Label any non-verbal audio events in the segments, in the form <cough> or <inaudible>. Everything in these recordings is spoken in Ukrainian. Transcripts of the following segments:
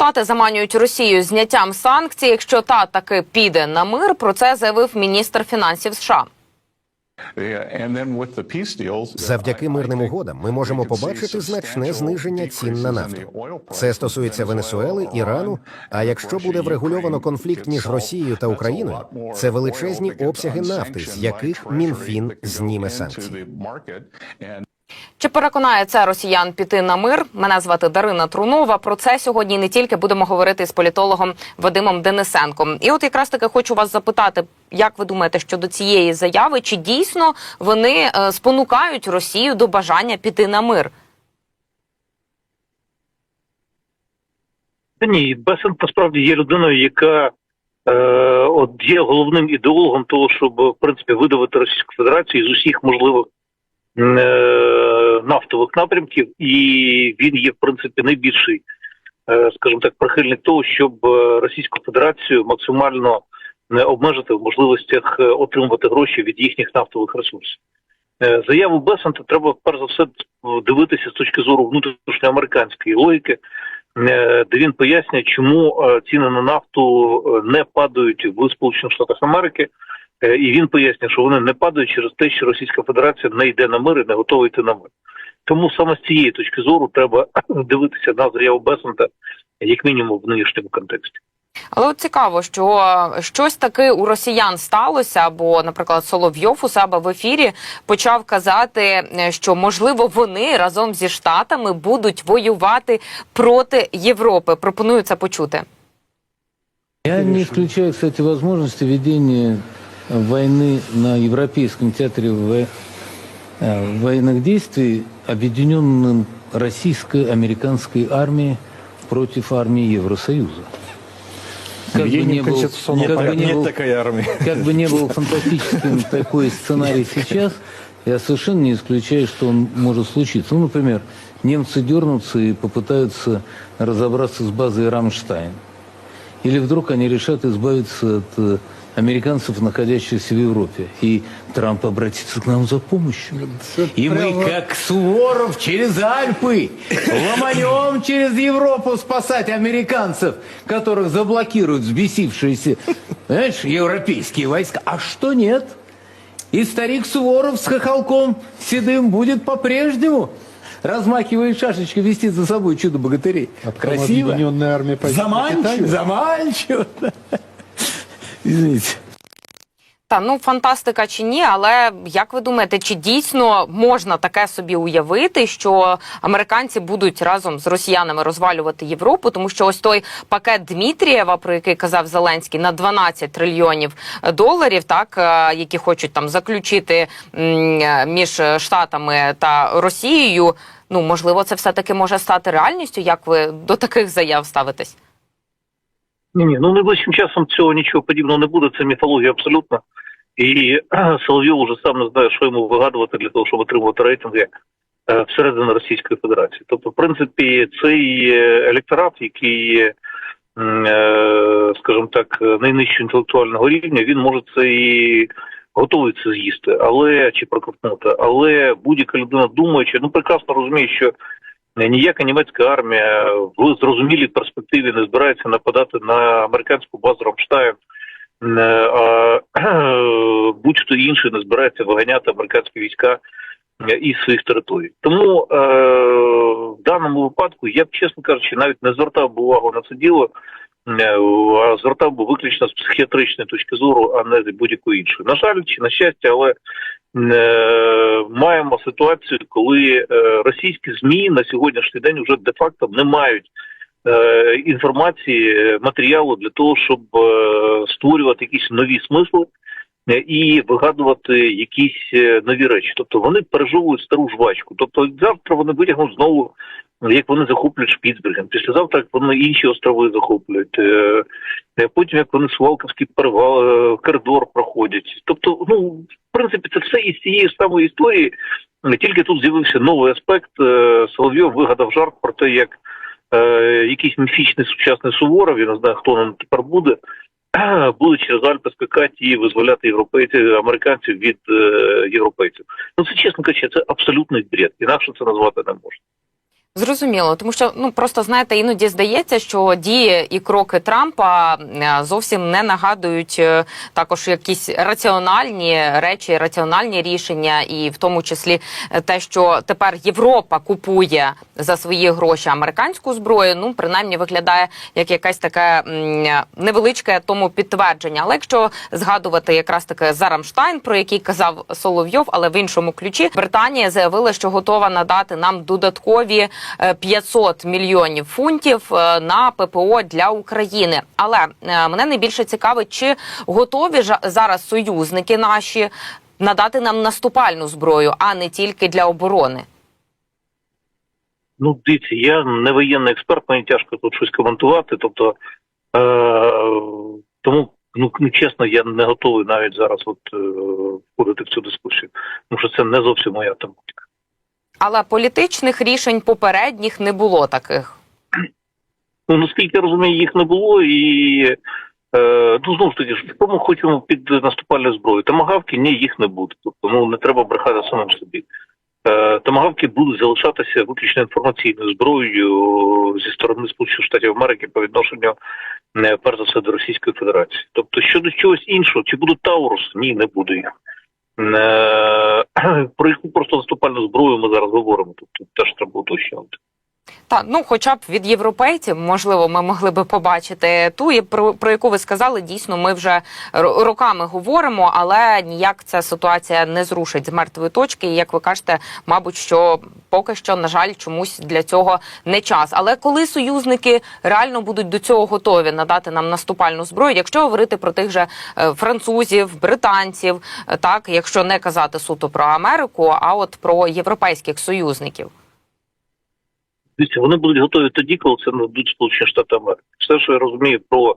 Штати заманюють Росію зняттям санкцій, якщо та таки піде на мир. Про це заявив міністр фінансів США. Завдяки мирним угодам ми можемо побачити значне зниження цін на нафту. Це стосується Венесуели, Ірану. А якщо буде врегульовано конфлікт між Росією та Україною, це величезні обсяги нафти, з яких Мінфін зніме санкції. Чи переконає це росіян піти на мир? Мене звати Дарина Трунова. Про це сьогодні не тільки будемо говорити з політологом Вадимом Денисенком. І от якраз таки хочу вас запитати, як ви думаєте щодо цієї заяви? Чи дійсно вони е, спонукають Росію до бажання піти на мир? Ні, Бесент насправді є людиною, яка е, от є головним ідеологом того, щоб в принципі видавити Російську Федерацію з усіх можливих нафтових напрямків, і він є в принципі найбільший, е, скажімо так, прихильник того, щоб е, Російську Федерацію максимально не обмежити в можливостях е, отримувати гроші від їхніх нафтових ресурсів. Е, Заяву Бесента треба перш за все дивитися з точки зору внутрішньоамериканської логіки, е, де він пояснює, чому е, ціни на нафту е, не падають в Сполучених Штатах Америки. Е, І він пояснює, що вони не падають через те, що Російська Федерація не йде на мир і не готова йти на мир. Тому саме з цієї точки зору треба <clears throat> дивитися на заяву Бесента, як мінімум в нинішньому контексті. Але от цікаво, що щось таке у росіян сталося, бо, наприклад, Соловйов у себе в ефірі почав казати, е, що можливо вони разом зі штатами будуть воювати проти Європи. Пропоную це почути. Я не исключаю, кстати, возможности ведения войны на Европейском театре э, военных действий объединенным российско-американской армией против армии Евросоюза. Как бы не был, как бы не был- такой армии. как бы не был фантастическим такой сценарий сейчас, я совершенно не исключаю, что он может случиться. Ну, например, немцы дернутся и попытаются разобраться с базой «Рамштайн». Или вдруг они решат избавиться от э, американцев, находящихся в Европе. И Трамп обратится к нам за помощью. И мы, как Суворов, через Альпы ломанем <laughs> через Европу спасать американцев, которых заблокируют взбесившиеся, знаешь, европейские войска. А что нет? И старик Суворов с хохолком седым будет по-прежнему, размахивая шашечкой, вести за собой чудо-богатырей. Красиво. Объединенная армия пойдет на Заманчиво, заманчиво. <laughs> Извините. Та ну фантастика чи ні, але як ви думаєте, чи дійсно можна таке собі уявити, що американці будуть разом з росіянами розвалювати Європу? Тому що ось той пакет Дмитрієва, про який казав Зеленський, на 12 трильйонів доларів, так е, які хочуть там заключити е, між Штатами та Росією. Ну можливо, це все таки може стати реальністю. Як ви до таких заяв ставитесь? Ні, ні, ну найближчим часом цього нічого подібного не буде. Це міфологія абсолютно. І <clears throat> Соловйов уже сам не знає, що йому вигадувати для того, щоб отримувати рейтинги е, всередині Російської Федерації. Тобто, в принципі, цей е, електорат, який е, скажімо так, найнижчого інтелектуального рівня, він може це і готовий це з'їсти, але чи проковтнути. Але будь-яка людина думаючи, ну прекрасно розуміє, що ніяка німецька армія в зрозумілій перспективі не збирається нападати на американську базу Рамштайн, е, а <clears throat> будь-хто інший не збирається виганяти американські війська е, із своїх територій. Тому е, в даному випадку я б, чесно кажучи, навіть не звертав би увагу на це діло, е, звертав би виключно з психіатричної точки зору, а не з будь-якої іншої. На жаль, чи на щастя, але е, маємо ситуацію, коли е, російські змі на сьогоднішній день вже де-факто не мають інформації, матеріалу для того, щоб створювати якісь нові смисли і вигадувати якісь е, нові речі. Тобто вони пережовують стару жвачку. Тобто завтра вони витягнуть знову. Як вони захоплюють Шпіцберген, післязавтра як вони інші острови захоплюють, е, е, потім як вони Свалковський перевал е, коридор проходять. Тобто, ну в принципі, це все із цієї самої історії. Тільки тут з'явився новий аспект. е, Соловйов вигадав жарт про те, як е, якийсь міфічний сучасний Суворов, я не знаю, хто нам тепер буде, <clears throat> буде через Альпи скакати і визволяти європейців, американців від е, європейців. Ну це чесно кажучи, це абсолютний бред. Інакше це назвати не можна. Зрозуміло, тому що ну просто знаєте, іноді здається, що дії і кроки Трампа е, зовсім не нагадують е, також якісь раціональні речі, раціональні рішення, і в тому числі е, те, що тепер Європа купує за свої гроші американську зброю. Ну принаймні виглядає як якесь таке невеличке тому підтвердження. Але якщо згадувати якраз таки за Рамштайн, про який казав Соловйов, але в іншому ключі Британія заявила, що готова надати нам додаткові 500 мільйонів фунтів е, на ППО для України. Але е, мене найбільше цікавить, чи готові зараз союзники наші надати нам наступальну зброю, а не тільки для оборони. Ну, дивіться, я не воєнний експерт, мені тяжко тут щось коментувати. Тобто, е, тому, ну, ну чесно, я не готовий навіть зараз от, е, входити в цю дискусію, тому що це не зовсім моя тематика. Але політичних рішень попередніх не було таких. Ну, наскільки я розумію, їх не було і. Е, ну, знову ж таки, ми хочемо під наступальну зброю. Томагавки ні, їх не буде. Тобто, ну не треба брехати самим собі. Е, томагавки будуть залишатися виключно інформаційною зброєю зі сторони Сполучених Штатів Америки по відношенню е, перш за все до Російської Федерації. Тобто щодо чогось іншого, чи будуть Таурус? Ні, не буде їх. Е, <clears throat> про яку просто наступальну зброю ми зараз говоримо. Тобто теж треба уточнювати. Та ну, хоча б від європейців, можливо, ми могли би побачити ту, про, про яку ви сказали. Дійсно, ми вже роками говоримо, але ніяк ця ситуація не зрушить з мертвої точки. І як ви кажете, мабуть, що поки що, на жаль, чомусь для цього не час. Але коли союзники реально будуть до цього готові надати нам наступальну зброю, якщо говорити про тих же е, французів, британців, е, так якщо не казати суто про Америку, а от про європейських союзників. Дивіться, вони будуть готові тоді, коли це нададуть Сполучені Штати Америки. Все, що я розумію про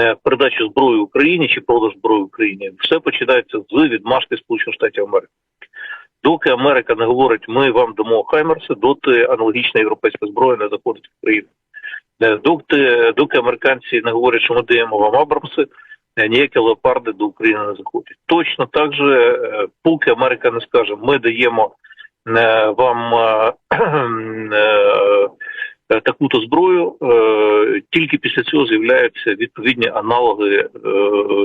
е, передачу зброї Україні чи продаж зброї Україні, все починається з відмашки Сполучених Штатів Америки. Доки Америка не говорить, ми вам дамо Хаймерси, доти аналогічна європейська зброя не заходить в Україну. Е, Доки, доки американці не говорять, що ми даємо вам Абрамси, е, ніякі леопарди до України не заходять. Точно так же, поки Америка не скаже, ми даємо вам е, е, <clears throat> е, таку-то зброю, е, тільки після цього з'являються відповідні аналоги е,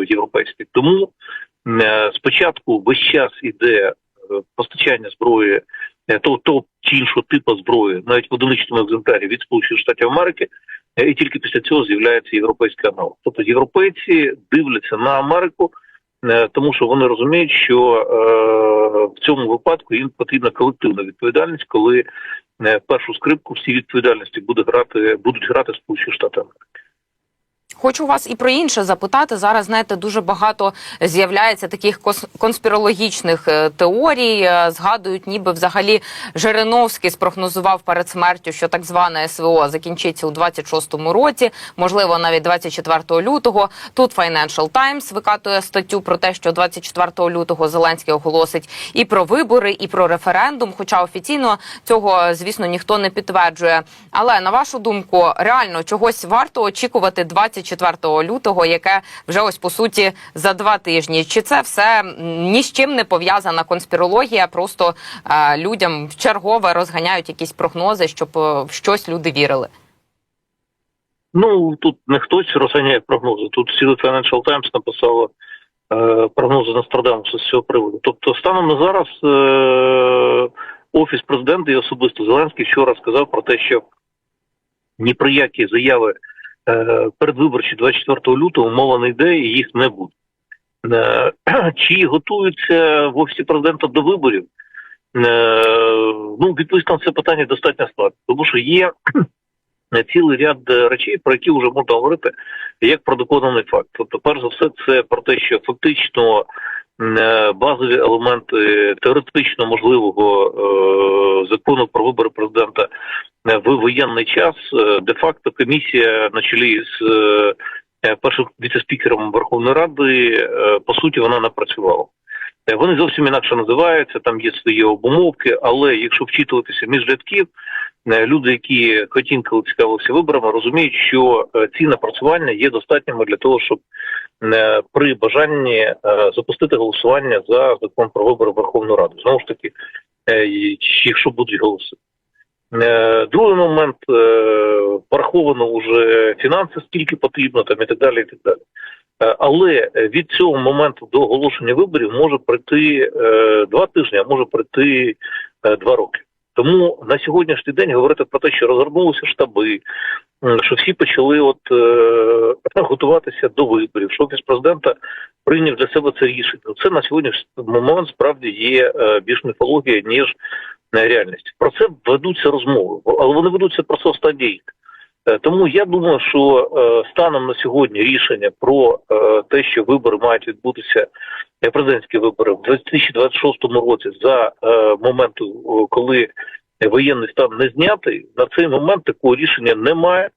європейські. Тому е, спочатку весь час іде е, постачання зброї е, того, того чи іншого типу зброї, навіть в одиничному екземплярі від Сполучених Штатів Америки, е, і тільки після цього з'являється європейський аналог. Тобто європейці дивляться на Америку. Е, Тому що вони розуміють, що е, в цьому випадку їм потрібна колективна відповідальність, коли е, першу скрипку всі відповідальності буде грати, будуть грати Сполучені Штати Америки. Хочу вас і про інше запитати. Зараз знаєте, дуже багато з'являється таких конспірологічних е, теорій. Е, Згадують, ніби взагалі Жириновський спрогнозував перед смертю, що так зване СВО закінчиться у 26-му році, можливо, навіть 24 лютого. Тут Financial Times викатує статтю про те, що 24 лютого Зеленський оголосить і про вибори, і про референдум. Хоча офіційно цього, звісно, ніхто не підтверджує. Але на вашу думку, реально чогось варто очікувати 24 лютого, яке вже ось по суті за два тижні. Чи це все ні з чим не пов'язана конспірологія? Просто е, людям чергове розганяють якісь прогнози, щоб е, в щось люди вірили. Ну тут не хтось розганяє прогнози. Тут ціле Financial Times написало е, прогнози Нострадамуса з цього приводу. Тобто, станом на зараз е, офіс президента і особисто Зеленський вчора сказав про те, що ні про які заяви передвиборчі 24 лютого мова не йде, і їх не буде. Е, <clears throat> чи готуються в офісі президента до виборів? Е, ну, відповісти на це питання достатньо складно, тому що є <clears throat> цілий ряд е, речей, про які вже можна говорити як про доконаний факт. Тобто, перш за все, це про те, що фактично е, базові елементи теоретично можливого е, закону про вибори президента е, в воєнний час, е, де-факто комісія на чолі з е, першим віце-спікером Верховної Ради, е, по суті, вона напрацювала. Е, Вони зовсім інакше називаються, там є свої обумовки, але якщо вчитуватися між рядків, е, люди, які хотінкали цікавилися виборами, розуміють, що е, ці напрацювання є достатніми для того, щоб е, при бажанні е, запустити голосування за закон про вибори Верховну Раду. Знову ж таки, е, якщо будуть голоси. Е, Другий момент е, пораховано вже фінанси, скільки потрібно, там і так далі. І так далі. Е, Але від цього моменту до оголошення виборів може пройти е, два тижні, а може пройти е, два роки. Тому на сьогоднішній день говорити про те, що розгорнулися штаби, що всі почали от е, готуватися до виборів, що офіс президента прийняв для себе це рішення. Це на сьогоднішній момент справді є е, більш міфологія, ніж е, реальність. Про це ведуться розмови, але вони ведуться просто останній рік. Е, Тому я думаю, що е, станом на сьогодні рішення про е, те, що вибори мають відбутися, президентські вибори в 2026 році, за моменту, коли воєнний стан не знятий, на цей момент такого рішення немає.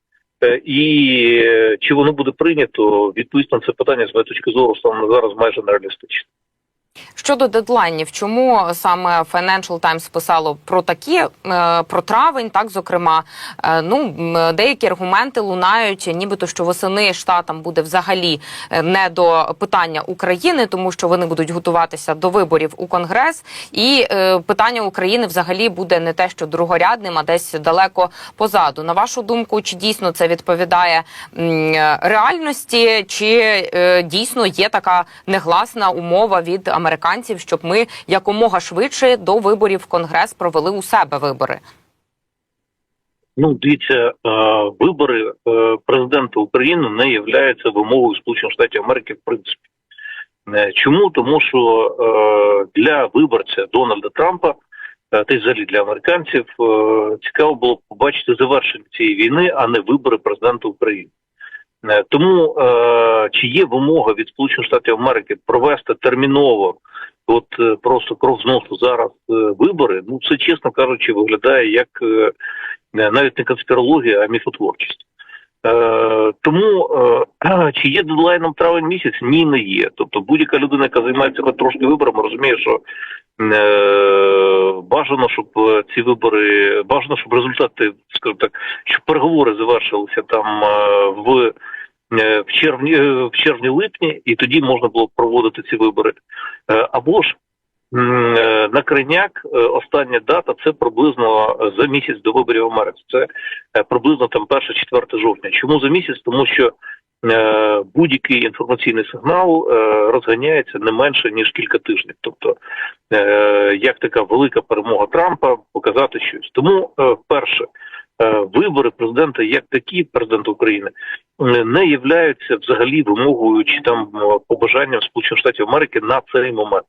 І чи воно буде прийнято, відповідь на це питання з моєї точки зору станом зараз майже нереалістично. Щодо дедлайнів, чому саме Financial Times писало про такі е, про травень, так зокрема, е, ну деякі аргументи лунають, нібито що восени штатам буде взагалі е, не до питання України, тому що вони будуть готуватися до виборів у Конгрес, і питання України взагалі буде не те, що другорядним, а десь далеко позаду. На вашу думку, чи дійсно це відповідає реальності, чи дійсно є така негласна умова від американців, щоб ми якомога швидше до виборів в Конгрес провели у себе вибори? Ну, дивіться, е, вибори е, президента України не являються вимогою Сполучених Штатів Америки, в принципі. Е, Чому? Тому що для виборця Дональда Трампа, та й взагалі для американців, цікаво було побачити завершення цієї війни, а не вибори президента України. Е, Тому е, чи є вимога від Сполучених Штатів Америки провести терміново, от е, просто кров зносу зараз е, вибори, ну це чесно кажучи, виглядає як навіть не конспірологія, а міфотворчість. Е, тому е, <clears throat> чи є дедлайном травень місяць? Ні, не є. Тобто будь-яка людина, яка займається хоч трошки виборами, розуміє, що е, бажано, щоб ці вибори, бажано, щоб результати, скажімо так, щоб переговори завершилися там в. Е, В червні, е, в червні-липні, і тоді можна було проводити ці вибори. Е, Або ж на крайняк е, остання дата це приблизно за місяць до виборів Америці. Це приблизно там 1-4 жовтня. Чому за місяць? Тому що будь-який інформаційний сигнал розганяється не менше ніж кілька тижнів. Тобто, як така велика перемога Трампа показати щось. Тому перше. Е, Вибори президента як такі, президента України, е, не являються взагалі вимогою чи там е, побажанням Сполучених Штатів Америки на цей момент.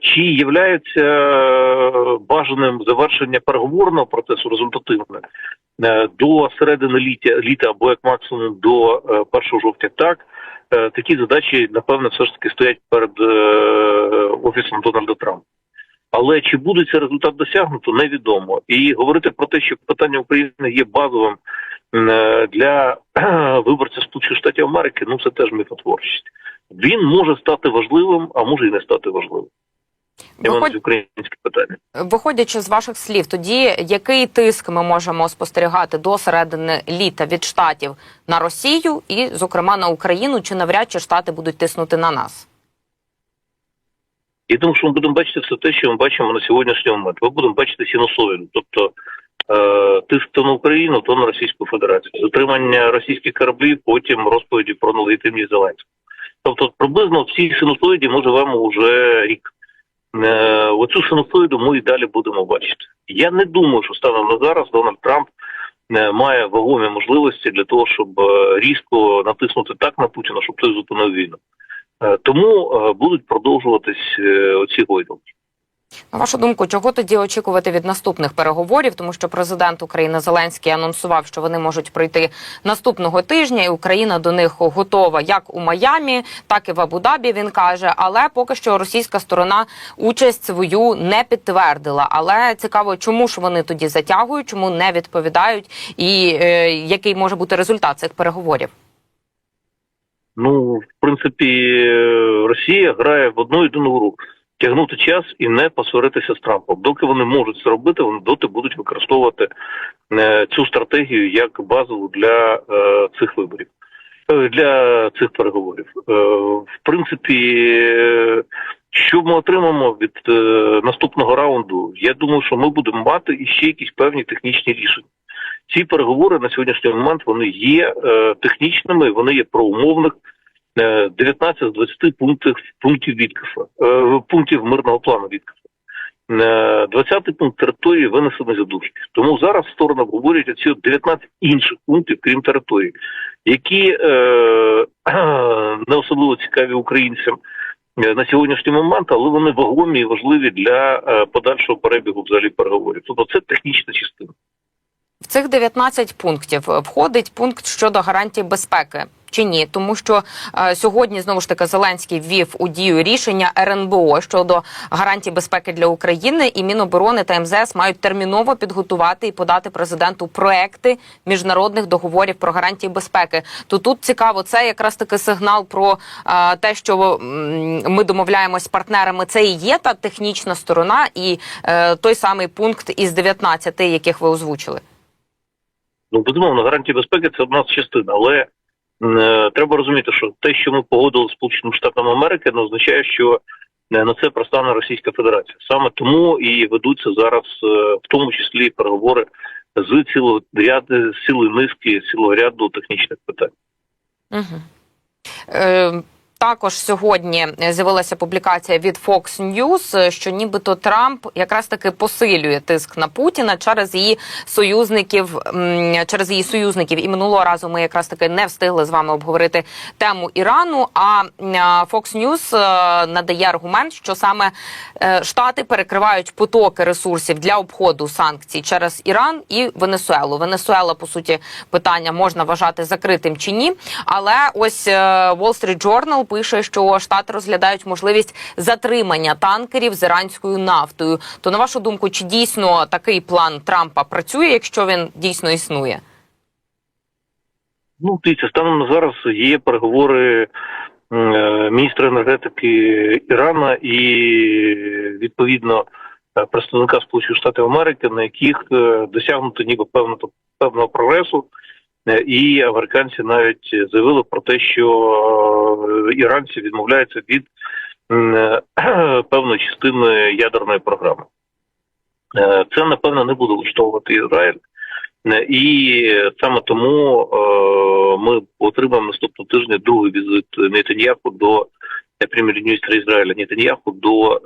Чи являється е, бажаним завершення переговорного процесу результативним е, до середини літа, літа або як максимум до е, 1 жовтня? Так такі задачі напевно все ж таки стоять перед офісом Дональда Трампа. Але чи буде цей результат досягнуто, невідомо. І говорити про те, що питання України є базовим е, для <clears throat> виборців Сполучених Штатів Америки, ну це теж міфотворчість. Він може стати важливим, а може і не стати важливим. Увазі українське питання. Виходячи з ваших слів, тоді який тиск ми можемо спостерігати до середини літа від штатів на Росію і, зокрема, на Україну, чи навряд чи штати будуть тиснути на нас? Я думаю, що ми будемо бачити все те, що ми бачимо на сьогоднішній момент. Ми будемо бачити синусоїду, тобто е, тиск то на Україну, то на Російську Федерацію. Затримання російських кораблів, потім розповіді про нелегітимність Зеленського. Тобто, приблизно в цій синусоїді ми живемо вже рік. Е, оцю синусоїду ми і далі будемо бачити. Я не думаю, що станом на зараз Дональд Трамп е, має вагомі можливості для того, щоб е, різко натиснути так на Путіна, щоб той зупинив війну. Е, Тому е, будуть продовжуватись е, оці гойдалки. На вашу думку, чого тоді очікувати від наступних переговорів? Тому що президент України Зеленський анонсував, що вони можуть пройти наступного тижня, і Україна до них готова як у Майамі, так і в Абу-Дабі. Він каже, але поки що російська сторона участь свою не підтвердила. Але цікаво, чому ж вони тоді затягують, чому не відповідають, і е, який може бути результат цих переговорів? Ну, в принципі, Росія грає в одну єдину гру. Тягнути час і не посваритися з Трампом. Доки вони можуть це робити, вони доти будуть використовувати е, цю стратегію як базову для е, цих виборів, е, для цих переговорів. В принципі, Що ми отримаємо від наступного раунду? Я думаю, що ми будемо мати іще якісь певні технічні рішення. Ці переговори на сьогоднішній момент вони є е, технічними, вони є про умовних. Е, 19 з 20 пунктів пунктів Віткафа, е, пунктів мирного плану Віткафа. Е, 20-й пункт території винесений за дужки. Тому зараз сторони обговорюють оці 19 інших пунктів, крім території, які е, <clears throat> не особливо цікаві українцям е, на сьогоднішній момент, але вони вагомі і важливі для е, подальшого перебігу взагалі переговорів. Тобто це технічна частина. В цих 19 пунктів е, входить пункт щодо гарантій безпеки. Чи ні, тому що е, сьогодні знову ж таки Зеленський ввів у дію рішення РНБО щодо гарантій безпеки для України, і Міноборони та МЗС мають терміново підготувати і подати президенту проекти міжнародних договорів про гарантії безпеки. То тут цікаво, це якраз таки сигнал про е, те, що ми домовляємось з партнерами. Це і є та технічна сторона, і е, той самий пункт із 19, яких ви озвучили. Ну, безумовно, гарантії безпеки це одна з частин, але е, треба розуміти, що те, що ми погодили з Сполученими Штатами Америки, не означає, що е, на це пристане Російська Федерація. Саме тому і ведуться зараз, е, в тому числі переговори з цілого ряду цілої низки, цілого ряду технічних питань. Угу. Е, також сьогодні з'явилася публікація від Fox News, що нібито Трамп якраз таки посилює тиск на Путіна через її союзників, через її союзників. І минулого разу ми якраз таки не встигли з вами обговорити тему Ірану. А Fox News е, надає аргумент, що саме е, Штати перекривають потоки ресурсів для обходу санкцій через Іран і Венесуелу. Венесуела, по суті, питання можна вважати закритим чи ні. Але ось е, Wall Street Journal пише, що штати розглядають можливість затримання танкерів з іранською нафтою. То на вашу думку, чи дійсно такий план Трампа працює, якщо він дійсно існує? Ну, дивіться, станом на зараз є переговори е, міністра енергетики Ірана і відповідно е, представника Сполучених Штатів Америки, на яких е, досягнуто ніби певного певного прогресу. Е, І американці навіть заявили про те, що е, іранці відмовляються від е, <clears throat> певної частини ядерної програми. Це напевно не буде влаштовувати Ізраїль. І саме тому ми отримаємо наступного тижня другий візит Нетаньяху до прем'єр-міністра Ізраїля Нетаньяху до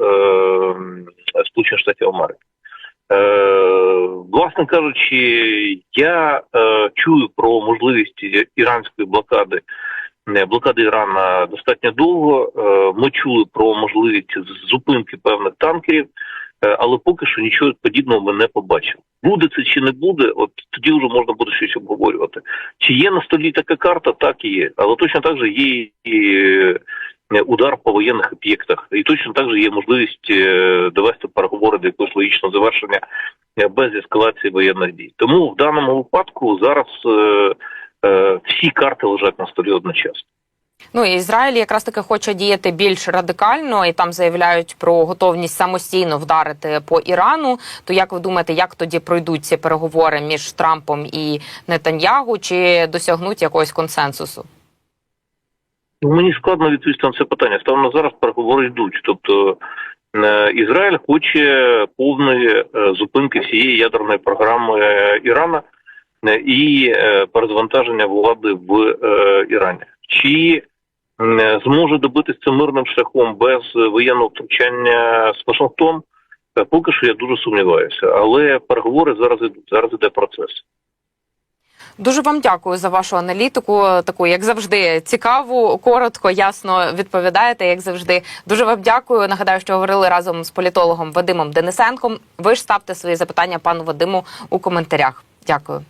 Сполучених Штатів Америки. Е, власне кажучи, я е, чую про можливість іранської блокади. Блокади Ірана достатньо довго. Е, Ми чули про можливість зупинки певних танкерів, але поки що нічого подібного ми не побачили. Буде це чи не буде, от тоді вже можна буде щось обговорювати. Чи є на столі така карта, так і є. Але точно так же є і удар по воєнних об'єктах, і точно так же є можливість е, довести переговори до якогось логічного завершення е, без ескалації воєнних дій. Тому в даному випадку зараз е, е, всі карти лежать на столі одночасно. Ну і Ізраїль якраз таки хоче діяти більш радикально, і там заявляють про готовність самостійно вдарити по Ірану. То як ви думаєте, як тоді пройдуть ці переговори між Трампом і Нетаньягу, чи досягнуть якогось консенсусу? Ну, Мені складно відповісти на це питання. Станом на зараз переговори йдуть. Тобто е, Ізраїль хоче повної е, зупинки всієї ядерної програми е, Ірана і перезвантаження влади в Ірані. Чи зможе добитися мирним шляхом без воєнного втручання з Вашингтон? Поки що я дуже сумніваюся, але переговори зараз ідуть. Зараз іде процес. Дуже вам дякую за вашу аналітику. Таку, як завжди, цікаву, коротко, ясно відповідаєте. Як завжди, дуже вам дякую. Нагадаю, що говорили разом з політологом Вадимом Денисенком. Ви ж ставте свої запитання пану Вадиму у коментарях. Дякую.